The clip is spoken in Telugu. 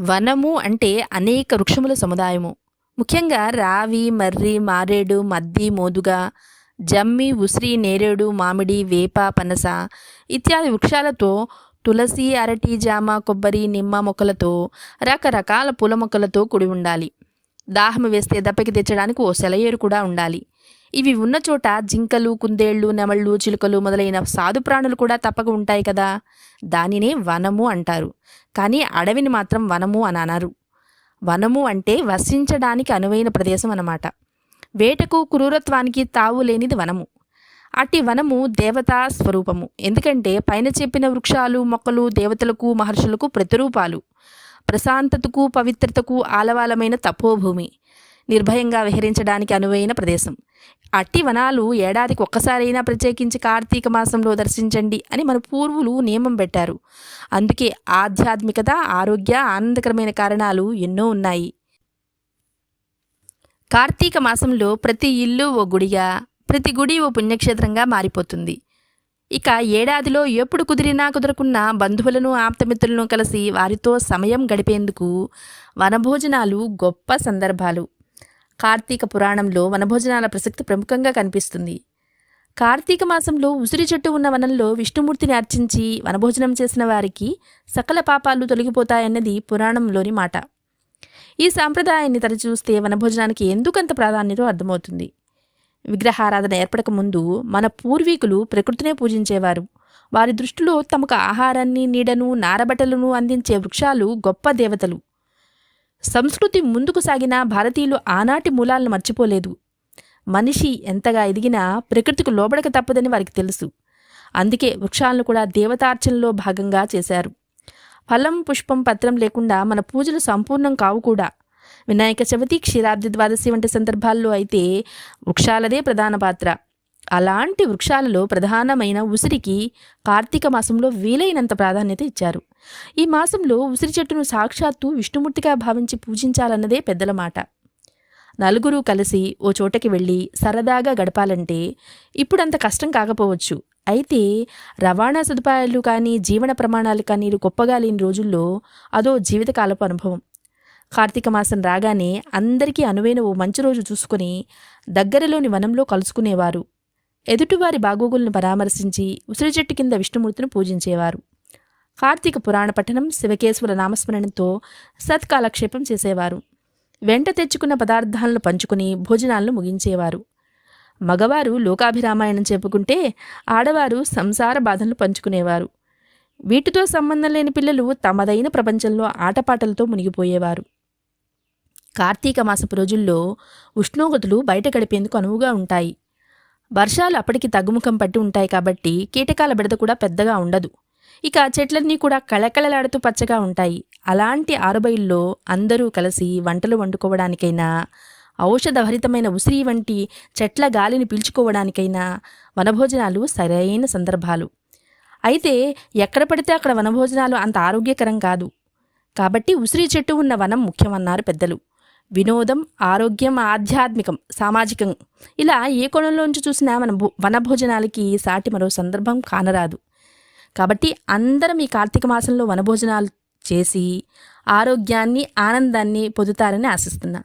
వనము అంటే అనేక వృక్షముల సముదాయము. ముఖ్యంగా రావి మర్రి మారేడు మద్ది మోదుగ జమ్మి ఉసిరి నేరేడు మామిడి వేప పనస ఇత్యాది వృక్షాలతో తులసి అరటి జామ కొబ్బరి నిమ్మ మొక్కలతో రకరకాల పూల మొక్కలతో కూడి ఉండాలి. దాహం వేస్తే దప్పకి తెచ్చడానికి ఓ సెలయేరు కూడా ఉండాలి. ఇవి ఉన్న చోట జింకలు కుందేళ్ళు నెమళ్ళు చిలుకలు మొదలైన సాధు ప్రాణులు కూడా తప్పక ఉంటాయి కదా? దానినే వనము అంటారు. కానీ అడవిని మాత్రం వనము అని అనరు. వనము అంటే వసించడానికి అనువైన ప్రదేశం అన్నమాట. వేటకు క్రూరత్వానికి తావు లేనిది వనము. అట్టి వనము దేవతా స్వరూపము. ఎందుకంటే పైన చెప్పిన వృక్షాలు మొక్కలు దేవతలకు మహర్షులకు ప్రతిరూపాలు. ప్రశాంతతకు పవిత్రతకు ఆలవాలమైన తపోభూమి. నిర్భయంగా విహరించడానికి అనువైన ప్రదేశం. అట్టి వనాలు ఏడాదికి ఒక్కసారైనా ప్రత్యేకించి కార్తీక మాసంలో దర్శించండి అని మన పూర్వులు నియమం పెట్టారు. అందుకే ఆధ్యాత్మికత ఆరోగ్య ఆనందకరమైన కారణాలు ఎన్నో ఉన్నాయి. కార్తీక మాసంలో ప్రతి ఇల్లు ఓ గుడిగా ప్రతి గుడి ఓ పుణ్యక్షేత్రంగా మారిపోతుంది. ఇక ఏడాదిలో ఎప్పుడు కుదిరినా కుదరకున్నా బంధువులను ఆప్తమిత్రులను కలిసి వారితో సమయం గడిపేందుకు వనభోజనాలు గొప్ప సందర్భాలు. కార్తీక పురాణంలో వనభోజనాల ప్రసక్తి ప్రముఖంగా కనిపిస్తుంది. కార్తీక మాసంలో ఉసిరి చెట్టు ఉన్న వనంలో విష్ణుమూర్తిని అర్చించి వనభోజనం చేసిన వారికి సకల పాపాలు తొలగిపోతాయన్నది పురాణంలోని మాట. ఈ సాంప్రదాయాన్ని తరచూస్తే వనభోజనానికి ఎందుకంత ప్రాధాన్యత అర్థమవుతుంది? విగ్రహారాధన ఏర్పడక ముందు మన పూర్వీకులు ప్రకృతినే పూజించేవారు. వారి దృష్టిలో తమకు ఆహారాన్ని నీడను నారబట్టలను అందించే వృక్షాలు గొప్ప దేవతలు. సంస్కృతి ముందుకు సాగినా భారతీయులు ఆనాటి మూలాలను మర్చిపోలేదు. మనిషి ఎంతగా ఎదిగినా ప్రకృతికి లోబడక తప్పదని వారికి తెలుసు. అందుకే వృక్షాలను కూడా దేవతార్చనలో భాగంగా చేశారు. ఫలం పుష్పం పత్రం లేకుండా మన పూజలు సంపూర్ణం కావు కూడా. వినాయక చవితి క్షీరాబ్ది ద్వాదశి వంటి సందర్భాల్లో అయితే వృక్షాలదే ప్రధాన పాత్ర. అలాంటి వృక్షాలలో ప్రధానమైన ఉసిరికి కార్తీక మాసంలో వీలైనంత ప్రాధాన్యత ఇచ్చారు. ఈ మాసంలో ఉసిరి చెట్టును సాక్షాత్తు విష్ణుమూర్తిగా భావించి పూజించాలన్నదే పెద్దల మాట. నలుగురు కలిసి ఓ చోటకి వెళ్ళి సరదాగా గడపాలంటే ఇప్పుడంత కష్టం కాకపోవచ్చు. అయితే రవాణా సదుపాయాలు కానీ జీవన ప్రమాణాలు కానీ గొప్పగా లేని రోజుల్లో అదో జీవితకాలపు అనుభవం. కార్తీక మాసం రాగానే అందరికీ అనువైన ఓ మంచి రోజు చూసుకుని దగ్గరలోని వనంలో కలుసుకునేవారు. ఎదుటివారి బాగోగులను పరామర్శించి ఉసిరి చెట్టు కింద విష్ణుమూర్తిని పూజించేవారు. కార్తీక పురాణ పఠనం శివకేశ్వర నామస్మరణతో సత్కాలక్షేపం చేసేవారు. వెంట తెచ్చుకున్న పదార్థాలను పంచుకుని భోజనాలను ముగించేవారు. మగవారు లోకాభిరామాయణం చెప్పుకుంటే ఆడవారు సంసార బాధలను పంచుకునేవారు. వీటితో సంబంధం లేని పిల్లలు తమదైన ప్రపంచంలో ఆటపాటలతో మునిగిపోయేవారు. కార్తీక మాసపు రోజుల్లో ఉష్ణోగ్రతలు బయట గడిపేందుకు అనువుగా ఉంటాయి. వర్షాలు అప్పటికి తగ్గుముఖం పట్టి ఉంటాయి కాబట్టి కీటకాల బిడత కూడా పెద్దగా ఉండదు. ఇక చెట్లన్నీ కూడా కళకళలాడుతూ పచ్చగా ఉంటాయి. అలాంటి ఆరుబయల్లో అందరూ కలిసి వంటలు వండుకోవడానికైనా ఔషధభరితమైన ఉసిరి వంటి చెట్ల గాలిని పీల్చుకోవడానికైనా వనభోజనాలు సరైన సందర్భాలు. అయితే ఎక్కడ పడితే అక్కడ వనభోజనాలు అంత ఆరోగ్యకరం కాదు. కాబట్టి ఉసిరి చెట్టు ఉన్న వనం ముఖ్యమన్నారు పెద్దలు. వినోదం ఆరోగ్యం ఆధ్యాత్మికం సామాజికం. ఇలా ఏ కోణంలోంచి చూసినా మన భో వనభోజనాలకి సాటి మరో సందర్భం కానరాదు. కాబట్టి అందరం ఈ కార్తీక మాసంలో వనభోజనాలు చేసి ఆరోగ్యాన్ని ఆనందాన్ని పొందుతారని ఆశిస్తున్నా.